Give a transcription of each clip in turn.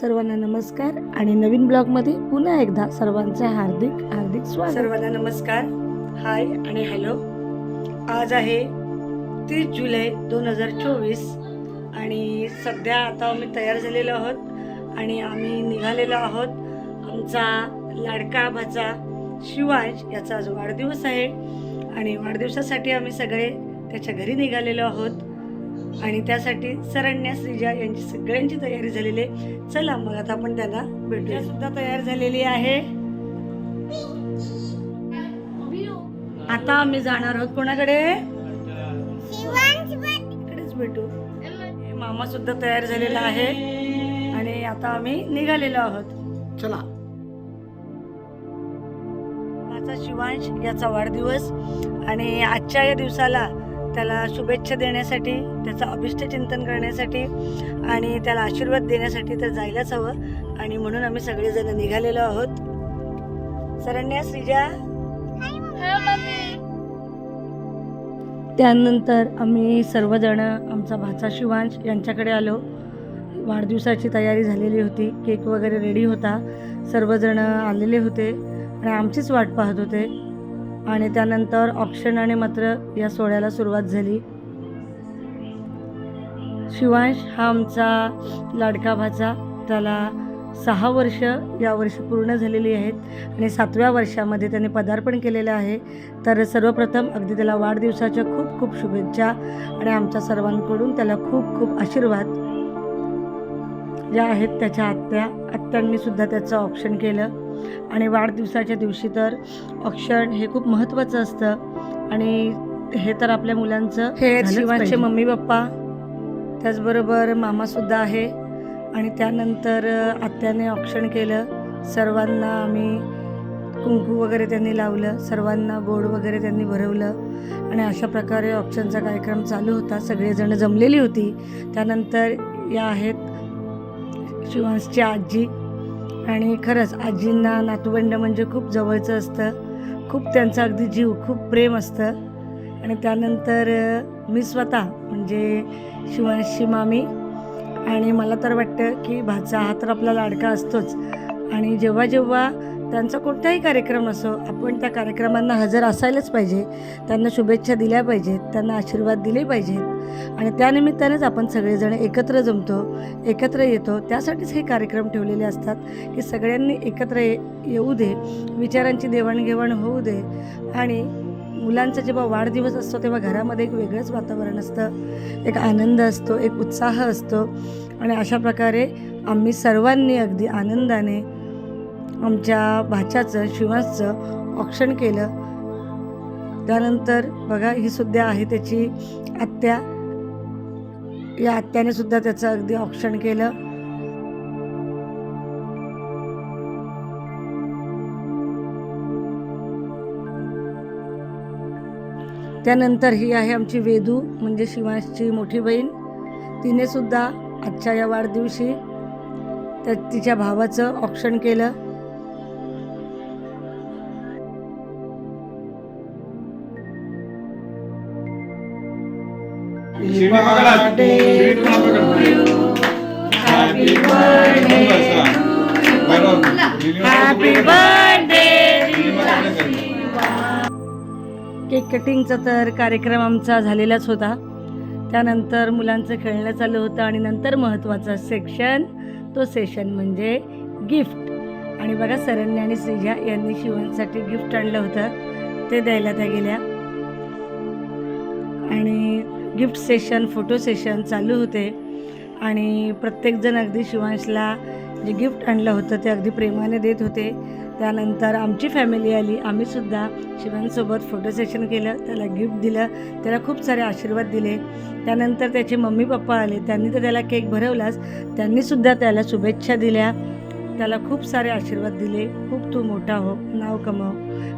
सर्वांना नमस्कार आणि नवीन ब्लॉगमध्ये पुन्हा एकदा सर्वांचे हार्दिक हार्दिक स्वागत. सर्वांना नमस्कार. हाय आणि हॅलो आज आहे तीस जुलै दोन हजार चोवीस आणि सध्या आता आम्ही तयार झालेलो आहोत आणि आम्ही निघालेलो आहोत आमचा लाडका भाचा शिवाज याचा आज वाढदिवस आहे आणि वाढदिवसासाठी आम्ही सगळे त्याच्या घरी निघालेलो आहोत. आणि त्यासाठी सरण्या श्रीजा यांची सगळ्यांची तयारी झालेली आहे. चला मग आता आपण त्यांना भेटूया. सुद्धा तयार झालेली आहे. आता आम्ही जाणार आहोत कोणाकडे? इकडेच भेटू. हे मामा सुद्धा तयार झालेला आहे. आणि आता आम्ही निघालेलो आहोत. चला. माझा शिवांश याचा वाढदिवस. आणि आजच्या या दिवसाला त्याला शुभेच्छा देण्यासाठी त्याचं अभिष्ट चिंतन करण्यासाठी आणि त्याला आशीर्वाद देण्यासाठी तर जायलाच हवं. आणि म्हणून आम्ही सगळेजण निघालेलो आहोत. सरण्या श्रीजा? त्यानंतर आम्ही सर्वजण आमचा भाचा शिवांश यांच्याकडे आलो. वाढदिवसाची तयारी झालेली होती. केक वगैरे रेडी होता. सर्वजण आलेले होते. आणि आमचीच वाट पाहत होते. आणि त्यानंतर ऑप्शन आणि मात्र या सोहळ्याला सुरुवात झाली. शिवांश हा आमचा लाडका भाचा. त्याला सहा वर्ष यावर्षी पूर्ण झालेली आहेत आणि सातव्या वर्षामध्ये त्याने पदार्पण केलेलं आहे. तर सर्वप्रथम अगदी त्याला वाढदिवसाच्या खूप खूप शुभेच्छा आणि आमच्या सर्वांकडून त्याला खूप खूप आशीर्वाद. ज्या आहेत त्याच्या आत्या आत्यांनी सुद्धा त्याचं ऑप्शन केलं. आणि वाढदिवसाच्या दिवशी तर ऑप्शन हे खूप महत्त्वाचं असतं. आणि हे तर आपल्या मुलांचं हे शिवांचे. मम्मी पप्पा त्याचबरोबर मामासुद्धा आहे. आणि त्यानंतर आत्याने ऑप्शन केलं. सर्वांना आम्ही कुंकू वगैरे त्यांनी लावलं. सर्वांना गोड वगैरे त्यांनी भरवलं. आणि अशा प्रकारे ऑप्शनचा कार्यक्रम चालू होता. सगळेजण जमलेली होती. त्यानंतर या आहेत शिवांशची आजी. आणि खरंच आजींना नातूबंड म्हणजे खूप जवळचं असतं. खूप त्यांचं अगदी जीव खूप प्रेम असतं. आणि त्यानंतर मी स्वतः म्हणजे शिवांशी मामी. आणि मला तर वाटतं की भाचा हा तर आपला लाडका असतोच. आणि जेव्हा जेव्हा त्यांचा कोणताही कार्यक्रम असो आपण त्या कार्यक्रमांना हजर असायलाच पाहिजे. त्यांना शुभेच्छा दिल्या पाहिजेत त्यांना आशीर्वाद दिले पाहिजेत. आणि त्यानिमित्तानेच आपण सगळेजण एकत्र जमतो एकत्र येतो. त्यासाठीच हे कार्यक्रम ठेवलेले असतात की सगळ्यांनी एकत्र ये येऊ दे. विचारांची देवाणघेवाण होऊ दे. आणि मुलांचा जेव्हा वाढदिवस असतो तेव्हा घरामध्ये एक वेगळंच वातावरण असतं. एक आनंद असतो एक उत्साह असतो. आणि अशा प्रकारे आम्ही सर्वांनी अगदी आनंदाने आमच्या भाच्याचं शिवांचं ऑप्शन केलं. त्यानंतर बघा ही सुद्धा आहे त्याची आत्या. या आत्याने सुद्धा त्याचं अगदी ऑप्शन केलं. त्यानंतर ही आहे आमची वेदू म्हणजे शिवांशची मोठी बहीण. तिने सुद्धा आजच्या या वाढदिवशी त्या तिच्या भावाचं ऑप्शन केलं. केक कटिंगचा तर कार्यक्रम आमचा झालेलाच होता. त्यानंतर मुलांचं खेळणं चालू होतं आणि नंतर महत्त्वाचा सेक्शन तो सेशन म्हणजे गिफ्ट आणि बघा सरन्या आणि श्रीजा यांनी शिवणसाठी गिफ्ट आणलं होतं. ते द्यायला त्या गेल्या. आणि गिफ्ट सेशन फोटो सेशन चालू होते. आणि प्रत्येकजण अगदी शिवांशला जे गिफ्ट आणलं होतं ते अगदी प्रेमाने देत होते. त्यानंतर आमची फॅमिली आली. आम्हीसुद्धा शिवांसोबत फोटो सेशन केलं. त्याला गिफ्ट दिलं. त्याला खूप सारे आशीर्वाद दिले. त्यानंतर त्याचे मम्मी पप्पा आले. त्यांनी तर त्याला केक भरवलाच. त्यांनीसुद्धा त्याला शुभेच्छा दिल्या. त्याला खूप सारे आशीर्वाद दिले. खूप तू मोठा हो नाव कमव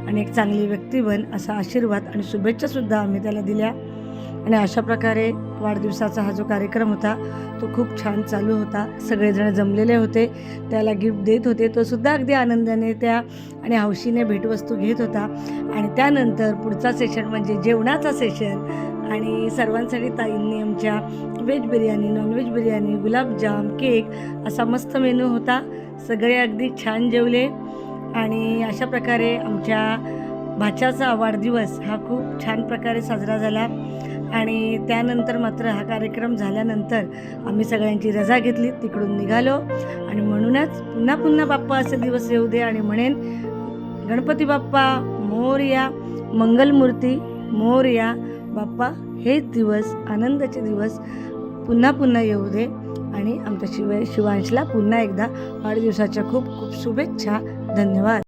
आणि एक चांगली व्यक्ती बन असा आशीर्वाद आणि शुभेच्छासुद्धा आम्ही त्याला दिल्या. आणि अशा प्रकारे वाढदिवसाचा हा जो कार्यक्रम होता तो खूप छान चालू होता. सगळेजण जमलेले होते. त्याला गिफ्ट देत होते. तो सुद्धा अगदी आनंदाने त्या आणि हौशीने भेटवस्तू घेत होता. आणि त्यानंतर पुढचा सेशन म्हणजे जेवणाचा सेशन आणि सर्वांसाठी ताईंनी आमच्या veg biryani non veg biryani gulab jamun cake असा मस्त मेनू होता. सगळे अगदी छान जेवले. आणि अशा प्रकारे आमच्या भाच्याचा वाढदिवस हा खूप छान प्रकारे साजरा झाला. आणि त्यानंतर मात्र हा कार्यक्रम झाल्यानंतर आम्ही सगळ्यांची रजा घेतली तिकडून निघालो. आणि म्हणूनच पुन्हा पुन्हा बाप्पा असे दिवस येऊ दे आणि म्हणेन गणपती बाप्पा मोरया मंगलमूर्ती मोरया बाप्पा हेच दिवस आनंदाचे दिवस पुन्हा पुन्हा येऊ दे. आणि आमच्या शिव शिवांशला पुन्हा एकदा वाढदिवसाच्या खूप खूप शुभेच्छा. धन्यवाद.